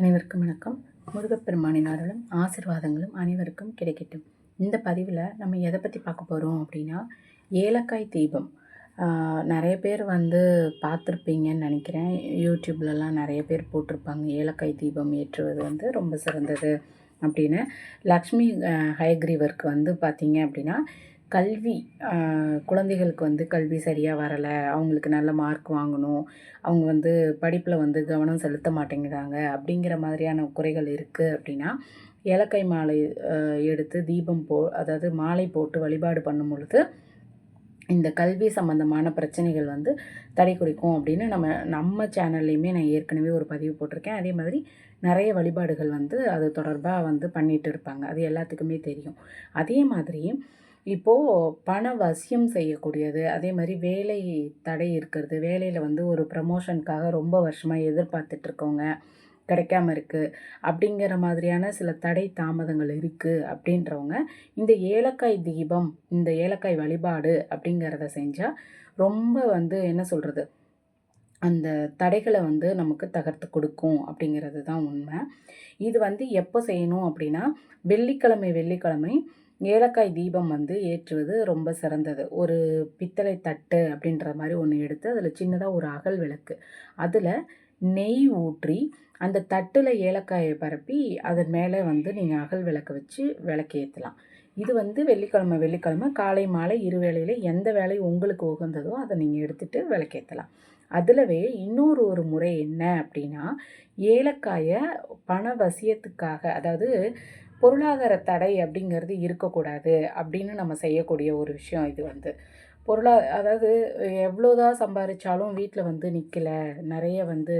அனைவருக்கும் வணக்கம். முருகப்பெருமானின் அருளும் ஆசிர்வாதங்களும் அனைவருக்கும் கிடைக்கட்டும். இந்த பதிவில் நம்ம எதை பற்றி பார்க்க போகிறோம் அப்படின்னா ஏலக்காய் தீபம். நிறைய பேர் வந்து பார்த்துருப்பீங்கன்னு நினைக்கிறேன். யூடியூப்லலாம் நிறைய பேர் போட்டிருப்பாங்க ஏலக்காய் தீபம் ஏற்றுவது வந்து ரொம்ப சிறந்தது அப்படின்னு. லக்ஷ்மி ஹயக்ரீவருக்கு வந்து பார்த்தீங்க அப்படின்னா கல்வி குழந்தைகளுக்கு வந்து கல்வி சரியாக வரலை அவங்களுக்கு நல்ல மார்க் வாங்கணும் அவங்க வந்து படிப்பில் வந்து கவனம் செலுத்த மாட்டேங்கிறாங்க அப்படிங்கிற மாதிரியான குறைகள் இருக்குது அப்படின்னா ஏலக்காய் மாலை எடுத்து தீபம் போ அதாவது மாலை போட்டு வழிபாடு பண்ணும் பொழுது இந்த கல்வி சம்மந்தமான பிரச்சனைகள் வந்து தடை குறிக்கும் அப்படின்னு நம்ம நம்ம சேனல்லையுமே நான் ஏற்கனவே ஒரு பதிவு போட்டிருக்கேன். அதே மாதிரி நிறைய வழிபாடுகள் வந்து அது தொடர்பாக வந்து பண்ணிகிட்டு இருப்பாங்க. அது எல்லாத்துக்குமே தெரியும். அதே மாதிரி இப்போது பண வசியம் செய்யக்கூடியது. அதே மாதிரி வேலை தடை இருக்கிறது. வேலையில் வந்து ஒரு ப்ரமோஷனுக்காக ரொம்ப வருஷமாக எதிர்பார்த்துட்ருக்கோங்க கிடைக்காம இருக்குது அப்படிங்கிற மாதிரியான சில தடை தாமதங்கள் இருக்குது அப்படின்றவங்க இந்த ஏலக்காய் தீபம் இந்த ஏலக்காய் வழிபாடு அப்படிங்கிறத செஞ்சால் ரொம்ப வந்து என்ன சொல்கிறது அந்த தடைகளை வந்து நமக்கு தகர்த்து கொடுக்கும் அப்படிங்கிறது தான் உண்மை. இது வந்து எப்போ செய்யணும் அப்படின்னா வெள்ளிக்கிழமை வெள்ளிக்கிழமை ஏலக்காய் தீபம் வந்து ஏற்றுவது ரொம்ப சிறந்தது. ஒரு பித்தளை தட்டு அப்படின்ற மாதிரி ஒன்று எடுத்து அதில் சின்னதாக ஒரு அகல் விளக்கு. அதில் நெய் ஊற்றி அந்த தட்டில் ஏலக்காயை பரப்பி அதன் மேலே வந்து நீங்கள் அகல் விளக்கு வச்சு விளக்கு ஏற்றலாம் இது வந்து வெள்ளிக்கிழமை வெள்ளிக்கிழமை காலை மாலை இரு வேளையில் எந்த வேலை உங்களுக்கு உகந்ததோ அதை நீங்கள் எடுத்துகிட்டு விளக்கேற்றலாம் அதிலவே இன்னொரு ஒரு முறை என்ன அப்படின்னா ஏலக்காயை பண வசியத்துக்காக அதாவது பொருளாதார தடை அப்படிங்கிறது இருக்கக்கூடாது அப்படின்னு நம்ம செய்யக்கூடிய ஒரு விஷயம் இது வந்து. பொருளா அதாவது எவ்வளோதான் சம்பாதிச்சாலும் வீட்டில் வந்து நிற்கல நிறைய வந்து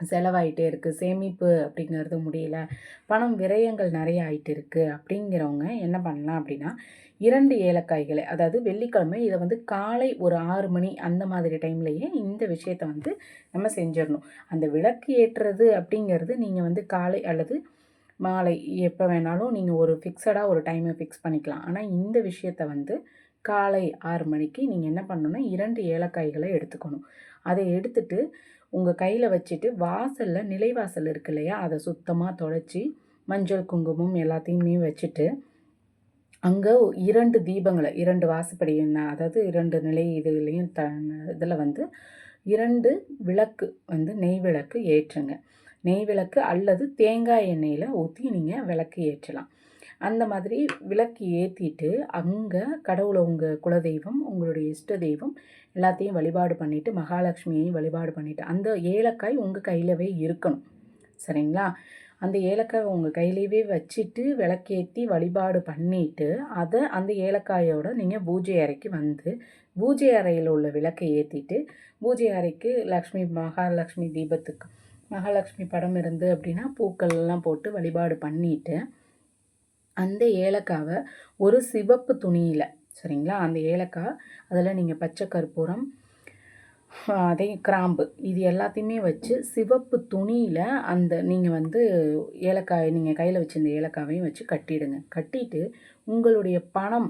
செலவாயிட்டே இருக்குது சேமிப்பு அப்படிங்கிறது முடியல பணம் விரயங்கள் நிறைய ஆயிட்டு இருக்குது அப்படிங்கிறவங்க என்ன பண்ணலாம் அப்படின்னா இரண்டு ஏலக்காய்களை அதாவது வெள்ளிக்கிழமை இதை வந்து காலை ஒரு ஆறு மணி அந்த மாதிரி டைம்லையே இந்த விஷயத்த வந்து நம்ம செஞ்சிடணும். அந்த விளக்கு ஏற்றுறது அப்படிங்கிறது நீங்கள் வந்து காலை அல்லது மாலை எப்போ வேணாலும் நீங்கள் ஒரு ஃபிக்ஸடாக ஒரு டைமை ஃபிக்ஸ் பண்ணிக்கலாம். ஆனால் இந்த விஷயத்த வந்து காலை ஆறு மணிக்கு நீங்கள் என்ன பண்ணணும்னா இரண்டு ஏலக்காய்களை எடுத்துக்கணும். அதை எடுத்துட்டு உங்கள் கையில் வச்சுட்டு வாசலில் நிலைவாசல் இருக்கு இல்லையா? அதை சுத்தமாக தொலைச்சி மஞ்சள் குங்குமம் எல்லாத்தையுமே வச்சுட்டு அங்கே இரண்டு தீபங்களை இரண்டு வாசப்படி என்ன அதாவது இரண்டு நிலை இதுலேயும் த இதில் வந்து இரண்டு விளக்கு வந்து நெய் விளக்கு ஏற்றுங்க. நெய் விளக்கு அல்லது தேங்காய் எண்ணெயில் ஊற்றி நீங்கள் விளக்கு ஏற்றலாம். அந்த மாதிரி விளக்கு ஏற்றிட்டு அங்கே கடவுளை உங்கள் குலதெய்வம் உங்களுடைய இஷ்ட தெய்வம் எல்லாத்தையும் வழிபாடு பண்ணிவிட்டு மகாலட்சுமியையும் வழிபாடு பண்ணிவிட்டு அந்த ஏலக்காய் உங்கள் கையிலவே இருக்கணும். சரிங்களா? அந்த ஏலக்காய் உங்கள் கையிலேயே வச்சுட்டு விளக்கேற்றி வழிபாடு பண்ணிவிட்டு அதை அந்த ஏலக்காயோட நீங்கள் பூஜை அறைக்கு வந்து பூஜை அறையில் உள்ள விளக்கை ஏற்றிட்டு பூஜை அறைக்கு லக்ஷ்மி மகாலட்சுமி தீபத்துக்கு மகாலட்சுமி படம் இருந்து அப்படின்னா பூக்கள் எல்லாம் போட்டு வழிபாடு பண்ணிட்டு அந்த ஏலக்காவை ஒரு சிவப்பு துணியில் சரிங்களா? அந்த ஏலக்காய் அதில் நீங்கள் பச்சை கற்பூரம் அதே கிராம்பு இது எல்லாத்தையுமே வச்சு சிவப்பு துணியில் அந்த நீங்கள் வந்து ஏலக்காய் நீங்கள் கையில் வச்சுருந்த ஏலக்காவையும் வச்சு கட்டிடுங்க. கட்டிட்டு உங்களுடைய பணம்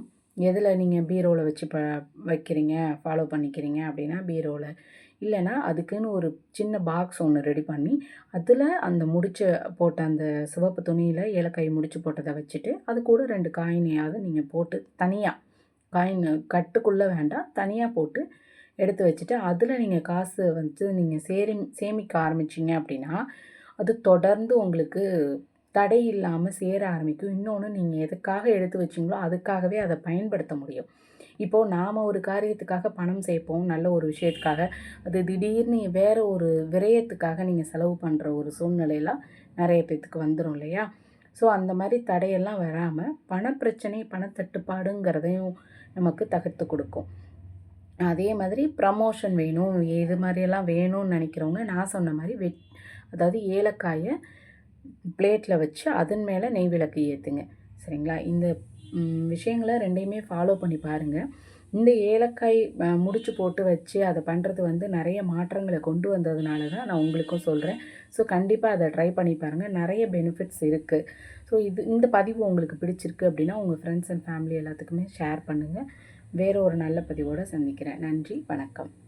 எதில் நீங்கள் பீரோவில் வச்சு ப வைக்கிறீங்க ஃபாலோ பண்ணிக்கிறீங்க அப்படின்னா பீரோவில் இல்லைன்னா அதுக்குன்னு ஒரு சின்ன பாக்ஸ் ஒன்று ரெடி பண்ணி அதில் அந்த முடிச்ச போட்ட அந்த சிவப்பு துணியில் ஏலக்காய் முடிச்சு போட்டதை வச்சுட்டு அது கூட ரெண்டு காயினையாவது நீங்கள் போட்டு தனியாக காயின் கட்டுக்குள்ளே வேண்டாம் தனியாக போட்டு எடுத்து வச்சுட்டு அதில் நீங்கள் காசு வந்து நீங்கள் சேரி சேமிக்க ஆரம்பிச்சிங்க அப்படின்னா அது தொடர்ந்து உங்களுக்கு தடை இல்லாமல் சேர ஆரம்பிக்கும். இன்னொன்று நீங்கள் எதுக்காக எடுத்து வச்சிங்களோ அதுக்காகவே அதை பயன்படுத்த முடியும். இப்போது நாம் ஒரு காரியத்துக்காக பணம் சேர்ப்போம் நல்ல ஒரு விஷயத்துக்காக. அது திடீர்னு வேறு ஒரு விரயத்துக்காக நீங்கள் செலவு பண்ணுற ஒரு சூழ்நிலையெல்லாம் நிறைய பேர்த்துக்கு வந்துடும் இல்லையா? ஸோ அந்த மாதிரி தடையெல்லாம் வராமல் பணப்பிரச்சனை பணத்தட்டுப்பாடுங்கிறதையும் நமக்கு தகர்த்து கொடுக்கும். அதே மாதிரி ப்ரமோஷன் வேணும் இது மாதிரியெல்லாம் வேணும்னு நினைக்கிறவங்க நான் சொன்ன மாதிரி வெட் அதாவது ஏலக்காயை பிளேட்டில் வச்சு அதன் மேலே நெய் விளக்கு ஏற்றுங்க சரிங்களா? இந்த விஷயங்களை ரெண்டையுமே ஃபாலோ பண்ணி பாருங்கள் இந்த ஏலக்காய் முடிச்சு போட்டு வச்சு அதை பண்ணுறது வந்து நிறைய மாற்றங்களை கொண்டு வந்ததுனால தான் நான் உங்களுக்கும் சொல்கிறேன் ஸோ கண்டிப்பாக அதை ட்ரை பண்ணி பாருங்கள் நிறைய பெனிஃபிட்ஸ் இருக்குது ஸோ இது இந்த பதிவு உங்களுக்கு பிடிச்சிருக்கு அப்படின்னா உங்கள் ஃப்ரெண்ட்ஸ் அண்ட் ஃபேமிலி எல்லாத்துக்குமே ஷேர் பண்ணுங்கள் வேறு ஒரு நல்ல பதிவோடு சந்திக்கிறேன். நன்றி வணக்கம்.